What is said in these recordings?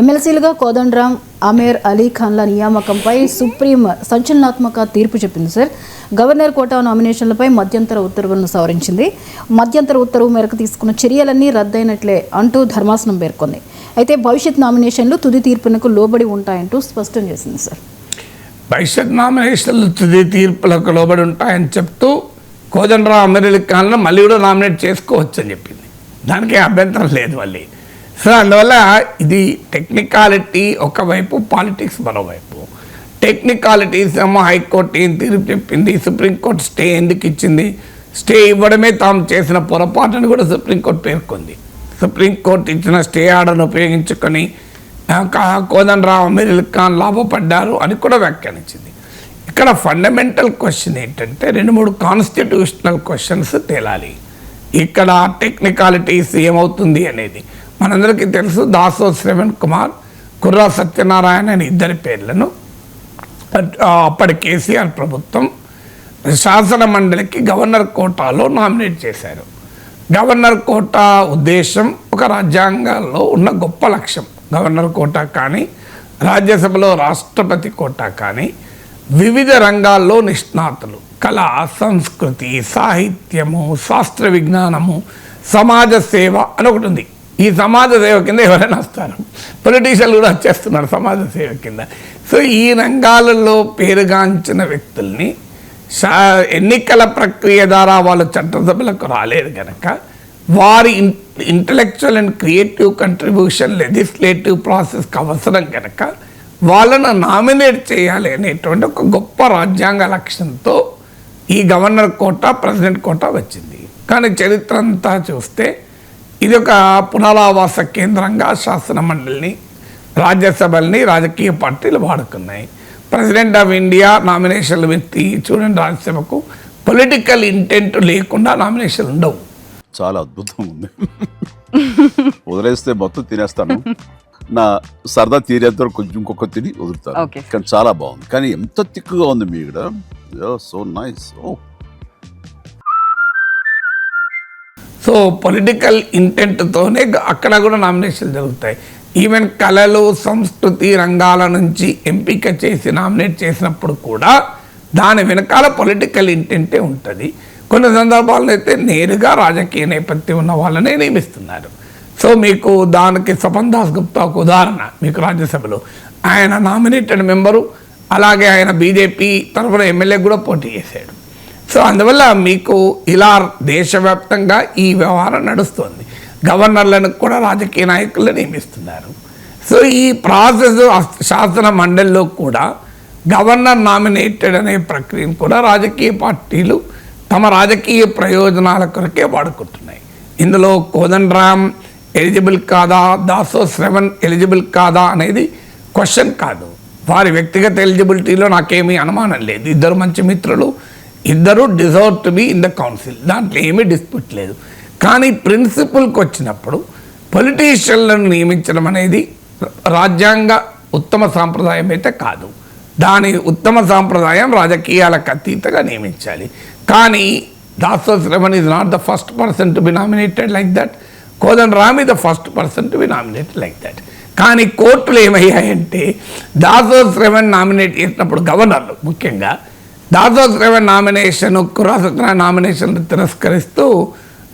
ఎమ్మెల్సీలుగా కోదండరాం అమీర్ అలీ ఖాన్ల నియామకంపై సుప్రీం సంచలనాత్మక తీర్పు చెప్పింది సార్. గవర్నర్ కోటా నామినేషన్లపై మధ్యంతర ఉత్తర్వులను సవరించింది. మధ్యంతర ఉత్తర్వు మేరకు తీసుకున్న చర్యలన్నీ రద్దయినట్లే అంటూ ధర్మాసనం పేర్కొంది. అయితే భవిష్యత్ నామినేషన్లు తుది తీర్పునకు లోబడి ఉంటాయంటూ స్పష్టం చేసింది సార్. భవిష్యత్ నామినేషన్లు తుది తీర్పులకు లోబడి ఉంటాయని చెప్తూ కోదండరావు అలీ ఖాన్ను మళ్ళీ కూడా నామినేట్ చేసుకోవచ్చు అని చెప్పింది. దానికి అభ్యంతరం లేదు మళ్ళీ. సో అందువల్ల ఇది టెక్నికాలిటీ ఒకవైపు పాలిటిక్స్ మరోవైపు. టెక్నికాలిటీస్ ఏమో హైకోర్టు ఏం తీర్పు చెప్పింది సుప్రీంకోర్టు స్టే ఎందుకు ఇచ్చింది? స్టే ఇవ్వడమే తాము చేసిన పొరపాటును కూడా సుప్రీంకోర్టు పేర్కొంది. సుప్రీంకోర్టు ఇచ్చిన స్టే ఆర్డర్ను ఉపయోగించుకొని కోదండరావు అమీరుల్ ఖాన్ లాభపడ్డారు అని కూడా వ్యాఖ్యానించింది. ఇక్కడ ఫండమెంటల్ క్వశ్చన్ ఏంటంటే రెండు మూడు కాన్స్టిట్యూషనల్ క్వశ్చన్స్ తేలాలి. ఇక్కడ టెక్నికాలిటీస్ ఏమవుతుంది అనేది. మనందరికీ తెలుసు దాసో శ్రవణ్ కుమార్ కుర్రా సత్యనారాయణ అనే ఇద్దరి పేర్లను. అప్పటి కేసీఆర్ ప్రభుత్వం శాసన మండలికి గవర్నర్ కోటాలో నామినేట్ చేశారు. గవర్నర్ కోటా ఉద్దేశం ఒక రాజ్యాంగాల్లో ఉన్న గొప్ప లక్ష్యం. గవర్నర్ కోటా కానీ రాజ్యసభలో రాష్ట్రపతి కోటా కానీ వివిధ రంగాల్లో నిష్ణాతులు. కళ సంస్కృతి సాహిత్యము శాస్త్ర విజ్ఞానము సమాజ సేవ అని ఒకటి ఉంది. ఈ సమాజ సేవ కింద ఎవరైనా వస్తారు. పొలిటీషియన్లు కూడా వచ్చేస్తున్నారు సమాజ సేవ కింద. సో ఈ రంగాలలో పేరుగాంచిన వ్యక్తుల్ని ఎన్నికల ప్రక్రియ ద్వారా వాళ్ళు చట్టసభలకు రాలేదు కనుక వారి intellectual and creative contribution legislative ప్రాసెస్కి అవసరం కనుక వాళ్ళను నామినేట్ చేయాలి అనేటువంటి ఒక గొప్ప రాజ్యాంగ లక్ష్యంతో ఈ గవర్నర్ కోట ప్రెసిడెంట్ కోట వచ్చింది. కానీ చరిత్ర అంతా చూస్తే ఇది ఒక పునరావాస కేంద్రంగా శాసన మండలిని రాజ్యసభల్ని రాజకీయ పార్టీలు వాడుకున్నాయి. ప్రెసిడెంట్ ఆఫ్ ఇండియా నామినేషన్లు వ్యక్తి చూడండి రాజ్యసభకు పొలిటికల్ ఇంటెంట్ లేకుండా నామినేషన్లు ఉండవు. చాలా అద్భుతం ఉంది. వదిలేస్తే మొత్తం తినేస్తాను. నా సరదా తీరేంత వరకు కొంచెం ఇంకొక తిని వదులుతాను. కానీ చాలా బాగుంది. కానీ ఎంత తిక్కుగా ఉంది మీ ఇక్కడ? So nice oh so political ఇంటెంట్తోనే అక్కడ కూడా నామినేషన్లు జరుగుతాయి. ఈవెన్ కళలు సంస్కృతి రంగాల నుంచి ఎంపిక చేసి నామినేట్ చేసినప్పుడు కూడా దాని వెనకాల పొలిటికల్ ఇంటెంటే ఉంటుంది. కొన్ని సందర్భాల్లో అయితే నేరుగా రాజకీయ నేపథ్యం ఉన్న వాళ్ళనే నియమిస్తున్నారు. సో మీకు దానికి సపన్ దాస్ గుప్తా ఒక ఉదాహరణ మీకు రాజ్యసభలో. ఆయన నామినేటెడ్ మెంబరు అలాగే ఆయన బీజేపీ తరఫున ఎమ్మెల్యే కూడా పోటీ చేశాడు. సో అందువల్ల మీకు ఇలా దేశవ్యాప్తంగా ఈ వ్యవహారం నడుస్తుంది. గవర్నర్లను కూడా రాజకీయ నాయకులను నియమిస్తున్నారు. సో ఈ ప్రాసెస్ శాసన మండలిలో కూడా గవర్నర్ నామినేటెడ్ అనే ప్రక్రియను కూడా రాజకీయ పార్టీలు తమ రాజకీయ ప్రయోజనాల కొరకే వాడుకుంటున్నాయి. ఇందులో కోదండరామ్ ఎలిజిబుల్ కాదా దాసో శ్రవణ్ ఎలిజిబుల్ కాదా అనేది క్వశ్చన్ కాదు. వారి వ్యక్తిగత ఎలిజిబిలిటీలో నాకేమీ అనుమానం లేదు. ఇద్దరు మంచి మిత్రులు ఇద్దరు deserve to be in the council దాంట్లో ఏమీ డిస్ప్యూట్ లేదు. కానీ ప్రిన్సిపల్కి వచ్చినప్పుడు పొలిటీషియన్లను నియమించడం అనేది రాజ్యాంగ ఉత్తమ సాంప్రదాయం అయితే కాదు. దాని ఉత్తమ సాంప్రదాయం రాజకీయాలకు అతీతంగా నియమించాలి. కానీ Daso Sravan is not the first person to be nominated like that Kodandaram is the first person to be nominated like that కానీ కోర్టులు ఏమయ్యాయంటే దాసో శ్రవణ్ నామినేట్ చేసినప్పుడు గవర్నర్లు ముఖ్యంగా దాసో నామినేషన్ కురాసత్ర నామినేషన్ను నామినేషన్ తిరస్కరిస్తూ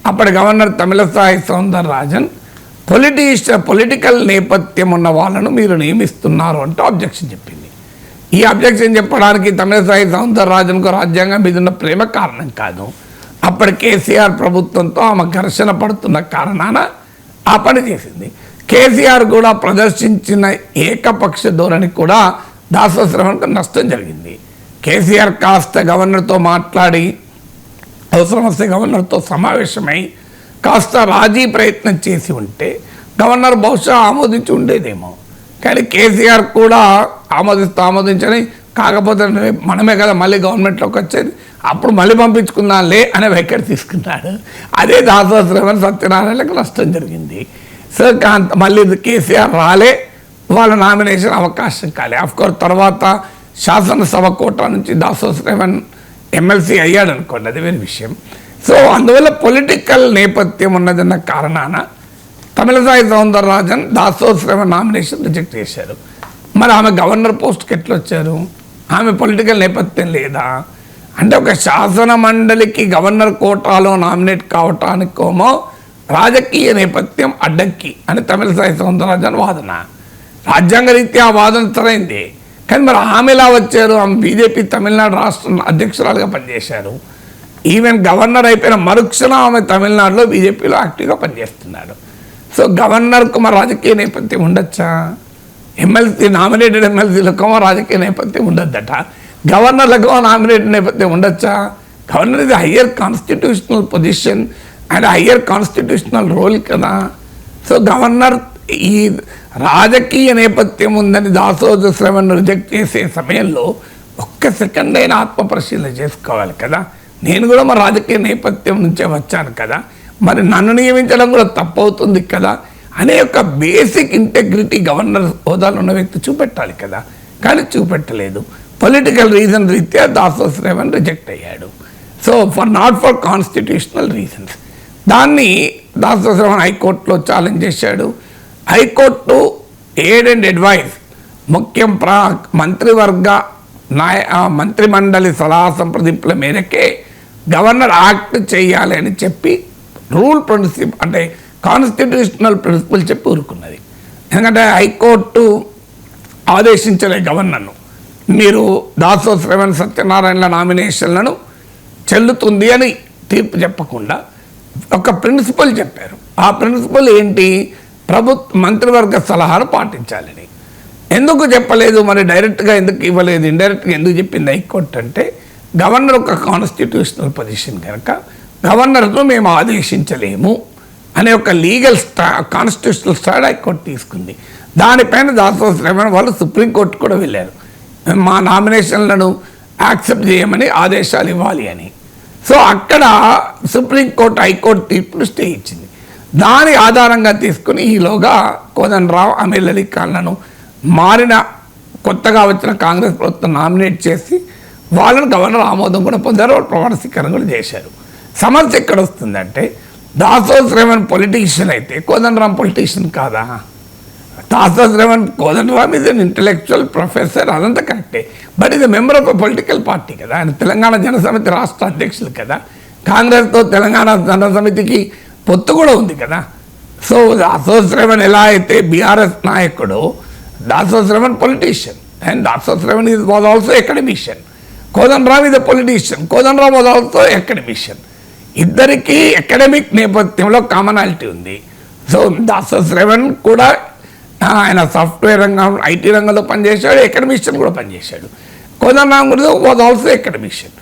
అప్పటి governor Tamilisai Soundararajan political నేపథ్యం ఉన్న వాళ్ళను మీరు నియమిస్తున్నారు అంటూ అబ్జెక్షన్ చెప్పింది. ఈ అబ్జెక్షన్ చెప్పడానికి తమిళసాయి సౌందర్ రాజన్కు రాజ్యాంగం మీద ఉన్న ప్రేమ కారణం కాదు. అప్పటి కేసీఆర్ ప్రభుత్వంతో ఆమె ఘర్షణ పడుతున్న కారణాన ఆ పని చేసింది. కేసీఆర్ కూడా ప్రదర్శించిన ఏకపక్ష ధోరణి కూడా దాసోశ్రవణకు నష్టం జరిగింది. కేసీఆర్ కాస్త గవర్నర్తో మాట్లాడి అవసరం వస్తే గవర్నర్తో సమావేశమై కాస్త రాజీ ప్రయత్నం చేసి ఉంటే గవర్నర్ బహుశా ఆమోదించి ఉండేదేమో. కానీ కేసీఆర్ కూడా ఆమోదిస్తూ ఆమోదించని కాకపోతే మనమే కదా మళ్ళీ గవర్నమెంట్లోకి వచ్చేది అప్పుడు మళ్ళీ పంపించుకుందాంలే అనే వెక్కడ తీసుకున్నాడు. అదే దాసోశ్రవన్ సత్యనారాయణకు నష్టం జరిగింది. సో కాంత మళ్ళీ కేసీఆర్ రాలే వాళ్ళ నామినేషన్ అవకాశం కాలే. అఫ్కోర్స్ తర్వాత శాసనసభ కోట నుంచి దాసోశ్రవన్ ఎమ్మెల్సీ అయ్యాడు అనుకోండి అది వేరే విషయం. సో అందువల్ల పొలిటికల్ నేపథ్యం ఉన్నదన్న కారణాన తమిళసాయి సౌందరరాజన్ దాసోశ్రమ నామినేషన్ రిజెక్ట్ చేశారు. మరి ఆమె గవర్నర్ పోస్ట్కి ఎట్లా వచ్చారు? ఆమె పొలిటికల్ నేపథ్యం లేదా? అంటే ఒక శాసన మండలికి గవర్నర్ కోటాలో నామినేట్ కావటానికోమో రాజకీయ నేపథ్యం అడ్డంకి అని తమిళసాయి సౌందరరాజన్ వాదన. రాజ్యాంగ రీత్యా వాదన సరైంది. కానీ మరి ఆమె ఎలా వచ్చారు? ఆమె బీజేపీ తమిళనాడు రాష్ట్ర అధ్యక్షురాలుగా పనిచేశారు. ఈవెన్ గవర్నర్ అయిపోయిన మరుక్షణం ఆమె తమిళనాడులో బీజేపీలో యాక్టివ్గా పనిచేస్తున్నాడు. సో గవర్నర్కు మరి రాజకీయ నేపథ్యం ఉండొచ్చా? ఎమ్మెల్సీ నామినేటెడ్ ఎమ్మెల్సీలకు రాజకీయ నేపథ్యం ఉండొద్దట. గవర్నర్లకు నామినేటెడ్ నేపథ్యం ఉండొచ్చా? గవర్నర్ ఇది higher constitutional position and higher constitutional role కదా. సో గవర్నర్ ఈ రాజకీయ నేపథ్యం ఉందని దాసోజ శ్రవణ్ రిజెక్ట్ చేసే సమయంలో ఒక్క సెకండ్ అయినా ఆత్మ పరిశీలన చేసుకోవాలి కదా. నేను కూడా మా రాజకీయ నేపథ్యం నుంచే వచ్చాను కదా. మరి నన్ను నియమించడం కూడా తప్పవుతుంది కదా. అనే ఒక బేసిక్ ఇంటెగ్రిటీ గవర్నర్ హోదాలో ఉన్న వ్యక్తి చూపెట్టాలి కదా. కానీ చూపెట్టలేదు. పొలిటికల్ రీజన్ రీత్యా దాసో శ్రవణ్ రిజెక్ట్ అయ్యాడు. So for not for constitutional reasons దాన్ని దాసో శ్రవణ్ హైకోర్టులో ఛాలెంజ్ చేశాడు. హైకోర్టు ఎయిడ్ అండ్ అడ్వైస్ ముఖ్యం ప్రా మంత్రివర్గ నాయ మంత్రిమండలి సలహా సంప్రదింపుల మేరకే గవర్నర్ యాక్ట్ చేయాలి అని చెప్పి రూల్ ప్రిన్సిపల్ అంటే కాన్స్టిట్యూషనల్ ప్రిన్సిపల్ చెప్పి ఊరుకున్నది. ఎందుకంటే హైకోర్టు ఆదేశించలే గవర్నర్ను. మీరు దాసో శ్రవణ్ సత్యనారాయణల నామినేషన్లను చెల్లుతుంది అని తీర్పు చెప్పకుండా ఒక ప్రిన్సిపల్ చెప్పారు. ఆ ప్రిన్సిపల్ ఏంటి? ప్రభుత్వ మంత్రివర్గ సలహాను పాటించాలని. ఎందుకు చెప్పలేదు? మరి డైరెక్ట్గా ఎందుకు ఇవ్వలేదు? ఇండైరెక్ట్గా ఎందుకు చెప్పింది హైకోర్టు అంటే గవర్నర్ ఒక కాన్స్టిట్యూషనల్ పొజిషన్ కనుక గవర్నర్ను మేము ఆదేశించలేము అనే ఒక లీగల్ స్టా కాన్స్టిట్యూషనల్ స్టాండ్ హైకోర్టు తీసుకుంది. దానిపైన దాసో శ్రవణ్ వాళ్ళు సుప్రీంకోర్టు కూడా వెళ్ళారు. మా నామినేషన్లను యాక్సెప్ట్ చేయమని ఆదేశాలు ఇవ్వాలి అని. సో అక్కడ సుప్రీంకోర్టు హైకోర్టు తీర్పును స్టే ఇచ్చింది. దాని ఆధారంగా తీసుకుని ఈలోగా కోదండరావు అమీర్ అలీ ఖాన్లను మారిన కొత్తగా వచ్చిన కాంగ్రెస్ ప్రభుత్వం నామినేట్ చేసి వాళ్ళని గవర్నర్ ఆమోదం కూడా పొందారు వాళ్ళు ప్రమాణ స్వీకారం కూడా చేశారు. సమస్య ఎక్కడ వస్తుందంటే దాసోస్ రేవన్ పొలిటీషియన్ అయితే కోదండరామ్ పొలిటీషియన్ కాదా? Daso Sravan Kodandaram an intellectual professor అదంతా కరెక్టే బట్ ఇది మెంబర్ ఆఫ్ పొలిటికల్ పార్టీ కదా. ఆయన తెలంగాణ జనసమితి రాష్ట్ర అధ్యక్షులు కదా. కాంగ్రెస్తో తెలంగాణ జనసమితికి పొత్తు కూడా ఉంది కదా. సో దాసోశ్రవణ్ ఎలా అయితే బీఆర్ఎస్ నాయకుడు దాసోశ్రవణ్ పొలిటీషియన్. అండ్ దాసో ఇది was also academician. Kodandaram is politician. Kodandaram was also academician. ఇద్దరికి అకాడమిక్ నేపథ్యంలో కామనాలిటీ ఉంది. సో దాసోశ్రవణ్ కూడా ఆయన సాఫ్ట్వేర్ రంగం ఐటీ రంగంలో పనిచేశాడు అకాడమిషియన్ కూడా పనిచేశాడు. కోదండరామ్ కూడా వాజ్ ఆల్సో అకాడమిషియన్.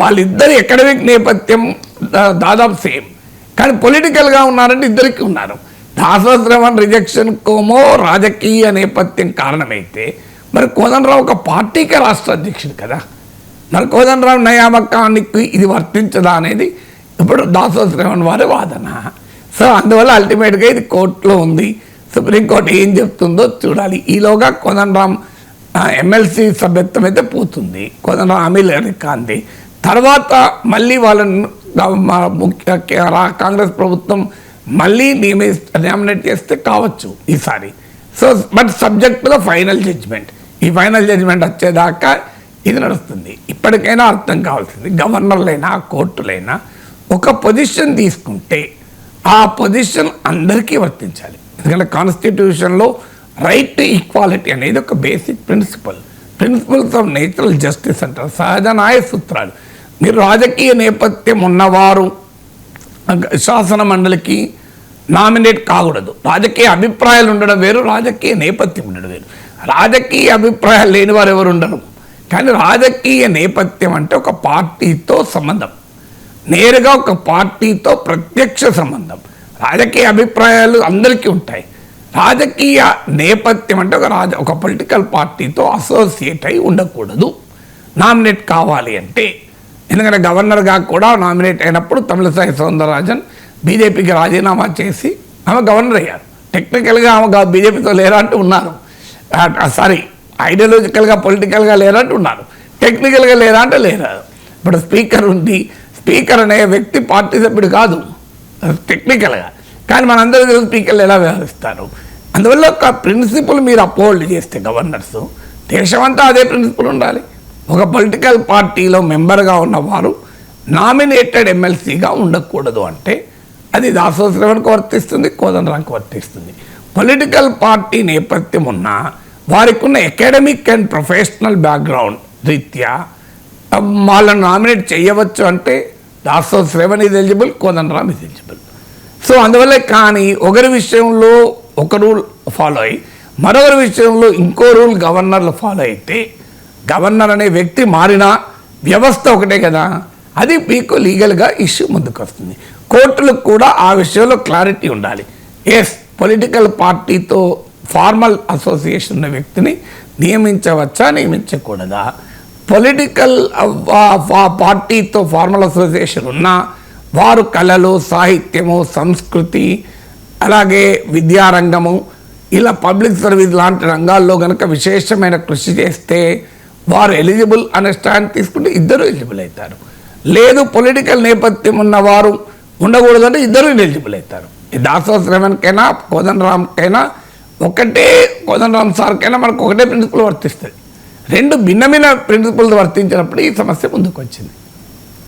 వాళ్ళిద్దరి అకాడమిక్ నేపథ్యం దా- దాదాపు సేమ్. కానీ పొలిటికల్గా ఉన్నారంటే ఇద్దరికి ఉన్నారు. దాసోద్రవన్ రిజెక్షన్ కోమో రాజకీయ నేపథ్యం కారణమైతే మరి కోదండరావు ఒక పార్టీకే రాష్ట్ర అధ్యక్షుడు కదా. మరి కోదండరావు నియామకానికి ఇది వర్తించదా అనేది ఇప్పుడు దాసోద్రవన్ వారి వాదన. సో అందువల్ల అల్టిమేట్గా ఇది కోర్టులో ఉంది. సుప్రీంకోర్టు ఏం చెప్తుందో చూడాలి. ఈలోగా కోదండరామ్ ఎమ్మెల్సీ సభ్యత్వం అయితే పోతుంది. కోదండరామ్ అమీర్ కాంతి తర్వాత మళ్ళీ వాళ్ళను ముఖ్య కాంగ్రెస్ ప్రభుత్వం మళ్ళీ నియమి నామినేట్ చేస్తే కావచ్చు ఈసారి. So but subject to the final judgement. ఈ ఫైనల్ జడ్జ్మెంట్ వచ్చేదాకా ఇది నడుస్తుంది. ఇప్పటికైనా అర్థం కావాల్సింది గవర్నర్లైనా కోర్టులైనా ఒక పొజిషన్ తీసుకుంటే ఆ పొజిషన్ అందరికీ వర్తించాలి. ఎందుకంటే కాన్స్టిట్యూషన్లో రైట్ టు ఈక్వాలిటీ అనేది ఒక basic principle. Principles of natural justice అంటారు. సహజ న్యాయ సూత్రాలు. మీరు రాజకీయ నేపథ్యం ఉన్నవారు శాసన మండలికి నామినేట్ కాకూడదు. రాజకీయ అభిప్రాయాలు ఉండడం వేరు రాజకీయ నేపథ్యం ఉండడం వేరు. రాజకీయ అభిప్రాయాలు లేని వారు ఎవరు ఉండరు. కానీ రాజకీయ నేపథ్యం అంటే ఒక పార్టీతో సంబంధం. నేరుగా ఒక పార్టీతో ప్రత్యక్ష సంబంధం. రాజకీయ అభిప్రాయాలు అందరికీ ఉంటాయి. రాజకీయ నేపథ్యం అంటే ఒక రాజ ఒక పొలిటికల్ పార్టీతో అసోసియేట్ అయి ఉండకూడదు. నామినేట్ కావాలి అంటే ఎందుకంటే గవర్నర్గా కూడా నామినేట్ అయినప్పుడు తమిళసాయి సౌందరరాజన్ బీజేపీకి రాజీనామా చేసి ఆమె గవర్నర్ అయ్యారు. టెక్నికల్గా ఆమె బీజేపీతో లేరంటూ ఉన్నారు. సారీ ఐడియాలజికల్గా పొలిటికల్గా లేరంటూ ఉన్నారు. టెక్నికల్గా లేరా అంటే ఇప్పుడు స్పీకర్ ఉంది స్పీకర్ అనే వ్యక్తి పార్టీ సభ్యుడు కాదు. టెక్నికల్గా కానీ మనందరూ తెలుసు స్పీకర్లు ఎలా వ్యవహరిస్తారు. అందువల్ల ఒక ప్రిన్సిపల్ మీరు అపోల్డ్ చేస్తే గవర్నర్స్ దేశమంతా అదే ప్రిన్సిపల్ ఉండాలి. ఒక పొలిటికల్ పార్టీలో మెంబర్గా ఉన్నవారు నామినేటెడ్ ఎమ్మెల్సీగా ఉండకూడదు అంటే అది దాసోశ్రవణకు వర్తిస్తుంది కోదండరాంకి వర్తిస్తుంది. పొలిటికల్ పార్టీ నేపథ్యం ఉన్న వారికి ఉన్న అకాడమిక్ అండ్ ప్రొఫెషనల్ బ్యాక్గ్రౌండ్ రీత్యా వాళ్ళని నామినేట్ చేయవచ్చు అంటే దాసో శ్రవణ్ ఇది ఎలిజిబుల్ కోదండరామ్ ఇది ఎలిజిబుల్ సో అందువల్ల కానీ ఒకరి విషయంలో ఒక రూల్ ఫాలో అయ్యి మరొకరి విషయంలో ఇంకో రూల్ గవర్నర్లు ఫాలో అయితే గవర్నర్ అనే వ్యక్తి మారినా వ్యవస్థ ఒకటే కదా. అది మీకు లీగల్గా ఇష్యూ ముందుకు వస్తుంది కోర్టులకు కూడా ఆ విషయంలో క్లారిటీ ఉండాలి. ఎస్ పొలిటికల్ పార్టీతో ఫార్మల్ అసోసియేషన్ ఉన్న వ్యక్తిని నియమించవచ్చా నియమించకూడదా? పొలిటికల్ పార్టీతో ఫార్మల్ అసోసియేషన్ ఉన్నా వారు కళలు సాహిత్యము సంస్కృతి అలాగే విద్యారంగము ఇలా పబ్లిక్ సర్వీస్ లాంటి రంగాల్లో కనుక విశేషమైన కృషి చేస్తే వారు ఎలిజిబుల్ అనే స్టాండ్ తీసుకుంటే ఇద్దరు ఎలిజిబుల్ అవుతారు. లేదు పొలిటికల్ నేపథ్యం ఉన్నవారు ఉండకూడదంటే ఇద్దరు ఎలిజిబుల్ అవుతారు. ఈ దాసో శ్రవణ్కైనా కోదండరామ్కైనా ఒకటే కోదండరామ్ సార్కైనా మనకు ఒకటే ప్రిన్సిపల్ వర్తిస్తుంది. రెండు భిన్నమైన ప్రిన్సిపల్ వర్తించినప్పుడు ఈ సమస్య ముందుకు వచ్చింది